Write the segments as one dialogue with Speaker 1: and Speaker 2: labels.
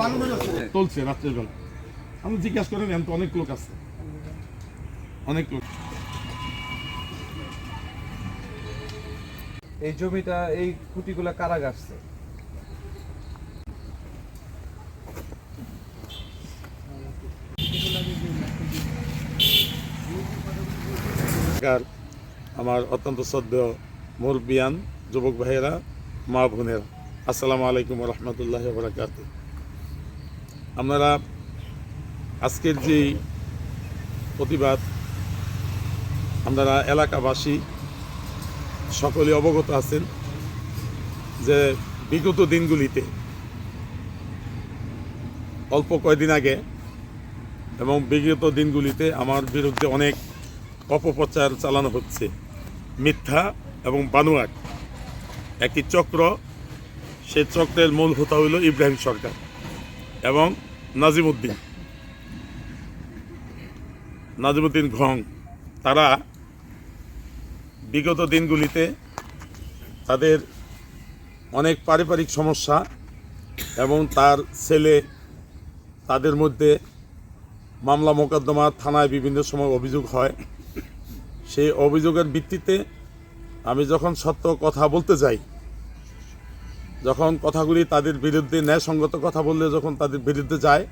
Speaker 1: তারপরে চলছে আমি জিজ্ঞাসা করেন এখন তো অনেক লোক আছে। অনেক লোক।
Speaker 2: এই জমিটা এই খুঁটিগুলা কারা গাছছে?
Speaker 1: আমার অত্যন্ত শ্রদ্ধেয় মুরব্বিয়ান যুবক ভাইয়েরা মা বোনেরা। আসসালামু আলাইকুম রহমতুল্লাহ বরাকাত আপনারা আজকের যে প্রতিবাদ, আপনারা এলাকাবাসী সকলে অবগত আছেন যে বিগত দিনগুলিতে অল্প কয়দিন আগে এবং বিগত দিনগুলিতে আমার বিরুদ্ধে অনেক অপপ্রচার চালানো হচ্ছে। মিথ্যা এবং বানুয়াট। একটি চক্র সে চক্রের মূল হোতা হইল ইব্রাহিম সরকার এবং নাজিমুদ্দিন। নাজিমুদ্দিন ঘং, তারা বিগত দিনগুলিতে তাদের অনেক পারিবারিক সমস্যা এবং তার ছেলে তাদের মধ্যে মামলা মোকদ্দমা, থানায় বিভিন্ন সময় অভিযোগ হয়। সেই অভিযোগের ভিত্তিতে আমি যখন সত্য কথা বলতে যাই যখন কথাগুলি তাদের বিরুদ্ধে ন্যায়সঙ্গত কথা বললে যখন তাদের বিরুদ্ধে যায়,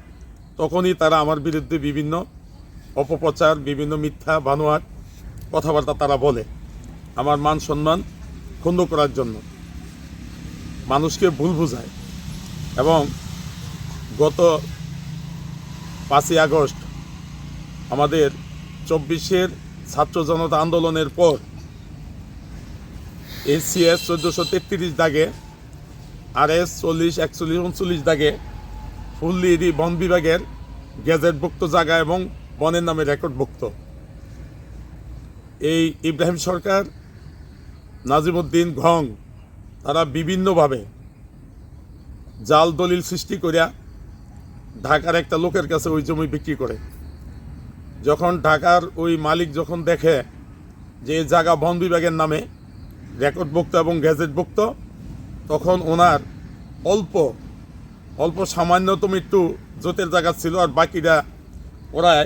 Speaker 1: তখনই তারা আমার বিরুদ্ধে বিভিন্ন অপপ্রচার, বিভিন্ন মিথ্যা, বানোয়াট কথাবার্তা তারা বলে। আমার মান সম্মান ক্ষুণ্ণ করার জন্য। মানুষকে ভুল বুঝায় এবং গত পাঁচই আগস্ট আমাদের চব্বিশের ছাত্র জনতা আন্দোলনের পর এসিএস চোদ্দোশো তেত্রিশ দাগে আর এস চল্লিশ, একচল্লিশ, উনচল্লিশ দাগে ফুললিডি বন বিভাগের গেজেটভুক্ত জায়গা এবং বনের নামে রেকর্ডভুক্ত। এই ইব্রাহিম সরকার, নাজিমুদ্দিন ঘং, তারা বিভিন্নভাবে জাল দলিল সৃষ্টি করিয়া ঢাকার একটা লোকের কাছে ওই জমি বিক্রি করে। যখন ঢাকার ওই মালিক যখন দেখে যে জায়গা বন বিভাগের নামে রেকর্ডভুক্ত এবং গ্যাজেটভুক্ত তখন ওনার অল্প অল্প সামান্যতম একটু জোতের জায়গা ছিল আর বাকিরা ওরাই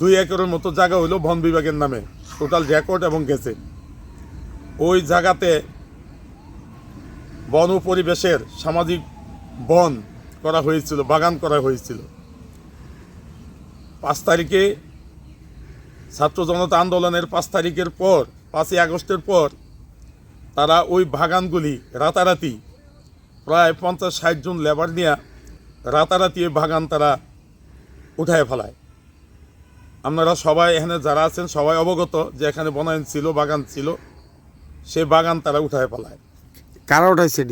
Speaker 1: দুই একরের মতো জায়গা হইল বন বিভাগের নামে। টোটাল রেকর্ড এবং গেজেট ওই জায়গাতে বন পরিবেশের সামাজিক বন করা হয়েছিল, বাগান করা হয়েছিল। পাঁচ তারিখে ছাত্র জনতা আন্দোলনের পাঁচ তারিখের পর, পাঁচই আগস্টের পর তারা ওই বাগানগুলি রাতারাতি প্রায় পঞ্চাশ ষাট জন লেবার নিয়ে রাতারাতি বাগান তারা উঠায় ফেলায়। আপনারা সবাই এখানে যারা আছেন সবাই অবগত যে এখানে বনায়ন ছিল বাগান ছিল সে বাগান তারা উঠায় ফেলায়।
Speaker 3: কারা উঠাইছে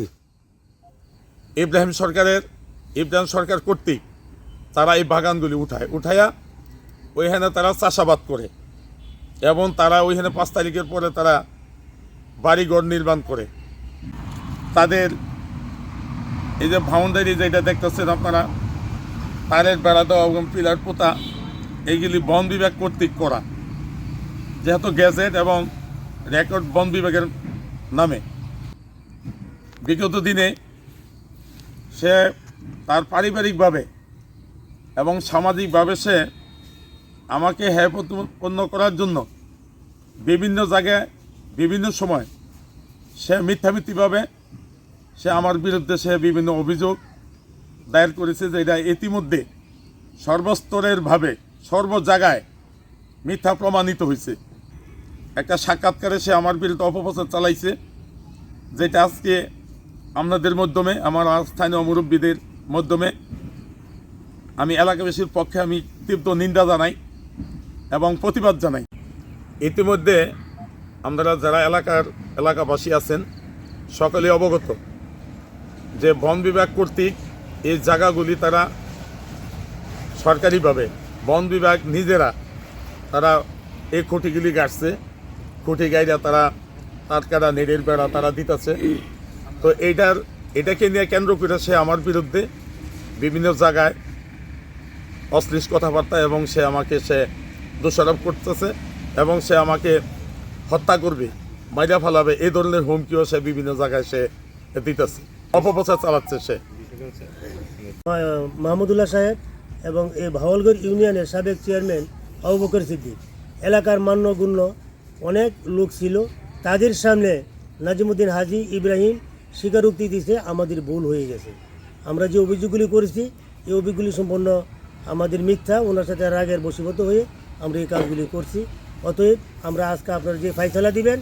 Speaker 1: ইব্রাহিম সরকারের ইব্রাহিম সরকার কর্তৃক তারা এই বাগানগুলি উঠায়। উঠাইয়া ওইখানে তারা চাষাবাদ করে এবং তারা ওইখানে পাঁচ তারিখের পরে তারা বাড়িঘর নির্মাণ করে। তাদের এই যে বাউন্ডারি যেটা দেখতেছেন আপনারা, তারের বেড়া দেওয়া এবং পিলার পোতা, এইগুলি বন বিভাগ কর্তৃক করা। যেহেতু গ্যাজেট এবং রেকর্ড বন বিভাগের নামে। বিগত দিনে সে তার পারিবারিকভাবে এবং সামাজিকভাবে সে আমাকে প্রতিপন্ন করার জন্য বিভিন্ন জায়গায়, বিভিন্ন সময় সে মিথ্যামিথ্যিভাবে সে আমার বিরুদ্ধে সে বিভিন্ন অভিযোগ দায়ের করেছে যে এটা ইতিমধ্যে সর্বস্তরের ভাবে, সর্ব জায়গায় মিথ্যা প্রমাণিত হয়েছে। একটা সাক্ষাৎকারে সে আমার বিরুদ্ধে অপপ্রচার চালাইছে, যেটা আজকে আপনাদের মাধ্যমে, আমার স্থানীয় মুরব্বীদের মাধ্যমে আমি এলাকাবাসীর পক্ষে আমি তীব্র নিন্দা জানাই এবং প্রতিবাদ জানাই। ইতিমধ্যে আমরা যারা এলাকার, এলাকাবাসী আছেন, সকলে অবগত। যে বন বিভাগ কর্তৃক এই জায়গাগুলি তারা সরকারিভাবে বন বিভাগ নিজেরা তারা এই খুঁটিগুলি গাড়ছে খুঁটি গাইরা তারা তারকারা নেড়ের বেড়া তারা দিতেছে। তো এইটার, এটাকে নিয়ে কেন্দ্র করে সে আমার বিরুদ্ধে বিভিন্ন জায়গায় অশ্লীল কথাবার্তা এবং সে আমাকে সে দোষারোপ করতেছে এবং সে আমাকে হত্যা করবে, মাইরা ফেলাবে এই ধরনের হুমকিও সে বিভিন্ন জায়গায় সে দিতেছে। অপপ্রচার চালাচ্ছে সে।
Speaker 4: মাহমুদুল্লাহ সাহেব এবং এই ভাওয়ালগড় ইউনিয়নের সাবেক চেয়ারম্যান আবু বকর সিদ্দিক। এলাকার মান্যগুণ্য অনেক লোক ছিল। তাদের সামনে নাজিমুদ্দিন হাজি ইব্রাহিম স্বীকারোক্তি দিছে আমাদের ভুল হয়ে গেছে। আমরা যে অভিযোগগুলি করেছি, এই অভিযোগগুলি সম্পূর্ণ আমাদের মিথ্যা। ওনার সাথে রাগের বশীভূত হয়ে আমরা এই কাজগুলি করছি। অতএব আমরা আজকে আপনারা যে ফাইসলা দিবেন,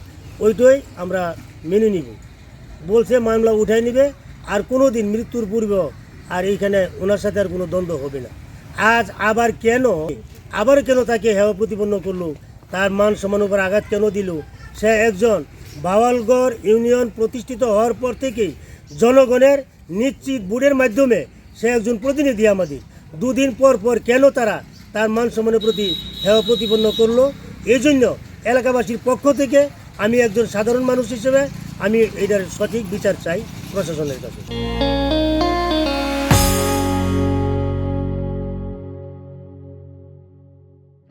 Speaker 4: ওইটাই আমরা মেনে নিব। বলছে মামলা উঠাই নিবে, আর কোনো দিন মৃত্যুর পূর্বে আর এইখানে ওনার সাথে আর কোনো দ্বন্দ্ব হবে না। আজ আবার কেন আবার কেন তাকে হেয় প্রতিপন্ন করল, তার মান সম্মান উপর আঘাত কেন দিল? সে একজন বাওয়ালগড় ইউনিয়ন প্রতিষ্ঠিত হওয়ার পর থেকেই জনগণের নিশ্চিত বুড়ের মাধ্যমে সে একজন প্রতিনিধি আমাদের। দুদিন পর পর কেন তারা তার মান সম্মানের প্রতি হেয় প্রতিপন্ন করল? এই জন্য এলাকাবাসীর পক্ষ থেকে আমি একজন সাধারণ মানুষ হিসেবে আমি এটার সঠিক বিচার চাই প্রশাসনের কাছে।